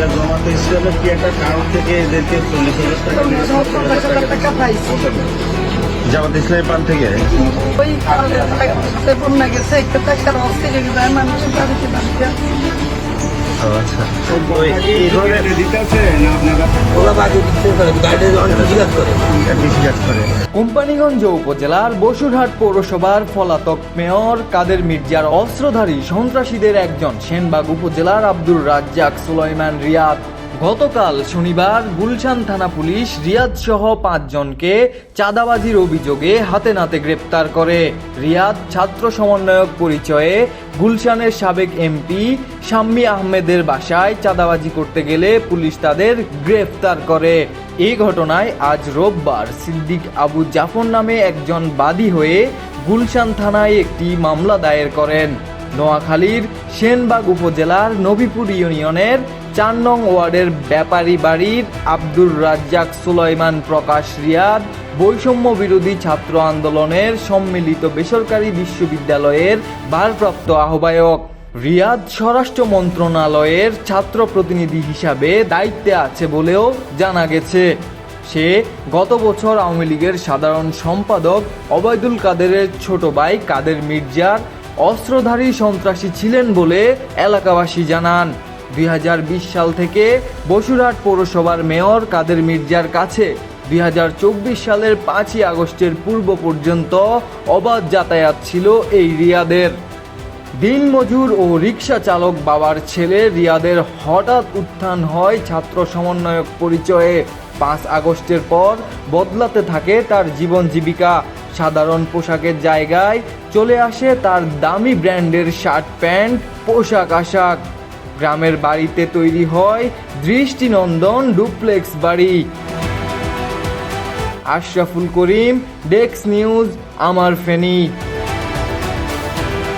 এটা জমাতে ইসলামের কি একটা কারণ থেকে এদেরকে চল্লিশ হাজার টাকা থেকে সত্তর হাজার টাকা টাকা পাইছি জামাত ইসলামী পান থেকে ওই কারণে হাতে বন্যা গেছে একটা টাকার অস্থির হয়ে যায় মানুষের বাড়িতে বাড়িতে ও কোম্পানিগঞ্জ উপজেলার বসুরহাট পৌরসভার পলাতক মেয়র কাদের মির্জার অস্ত্রধারী সন্ত্রাসীদের একজন সেনবাগ উপজেলার আব্দুর রাজ্জাক সুলাইমান রিয়াদ। গতকাল শনিবার গুলশান থানা পুলিশ রিয়াদ সহ পাঁচজনকে চাঁদাবাজির অভিযোগে হাতে নাতে গ্রেপ্তার করে। রিয়াদ ছাত্র সমন্বয়ক পরিচয়ে গুলশানের সাবেক এমপি শাম্মী আহমেদের বাসায় চাঁদাবাজি করতে গেলে পুলিশ তাদের গ্রেফতার করে। এই ঘটনায় আজ রোববার সিদ্দিক আবু জাফর নামে একজন বাদী হয়ে গুলশান থানায় একটি মামলা দায়ের করেন। নোয়াখালীর সেনবাগ উপজেলার নবীপুর ইউনিয়নের চার নং ওয়ার্ডের ব্যাপারী বাড়ির আব্দুর রাজ্জাক সুলাইমান প্রকাশ রিয়াদ বৈষম্য বিরোধী ছাত্র আন্দোলনের সম্মিলিত বেসরকারি বিশ্ববিদ্যালয়ের ভারপ্রাপ্ত আহ্বায়ক। রিয়াদ স্বরাষ্ট্র মন্ত্রণালয়ের ছাত্র প্রতিনিধি হিসাবে দায়িত্বে আছে বলেও জানা গেছে। সে গত বছর আওয়ামী লীগের সাধারণ সম্পাদক অবায়দুল কাদেরের ছোট ভাই কাদের মির্জার অস্ত্রধারী সন্ত্রাসী ছিলেন বলে এলাকাবাসী জানান। দুই হাজার বিশ সাল থেকে বসুরহাট পৌরসভার মেয়র কাদের মির্জার কাছে দুই হাজার চব্বিশ সালের পাঁচই আগস্টের পূর্ব পর্যন্ত অবাধ যাতায়াত ছিল এই রিয়াদের। দিনমজুর ও রিক্সা চালক বাবার ছেলে রিয়াদের হঠাৎ উত্থান হয় ছাত্র সমন্বয়ক পরিচয়ে। পাঁচ আগস্টের পর বদলাতে থাকে তার জীবন জীবিকা। সাধারণ পোশাকের জায়গায় চলে আসে তার দামি ব্র্যান্ডের শার্ট প্যান্ট, পোশাক আশাক। গ্রামের বাড়িতে তৈরি হয় দৃষ্টিনন্দন ডুপ্লেক্স বাড়ি। আশরাফুল করিম ডেক্স নিউজ আমার ফেনী।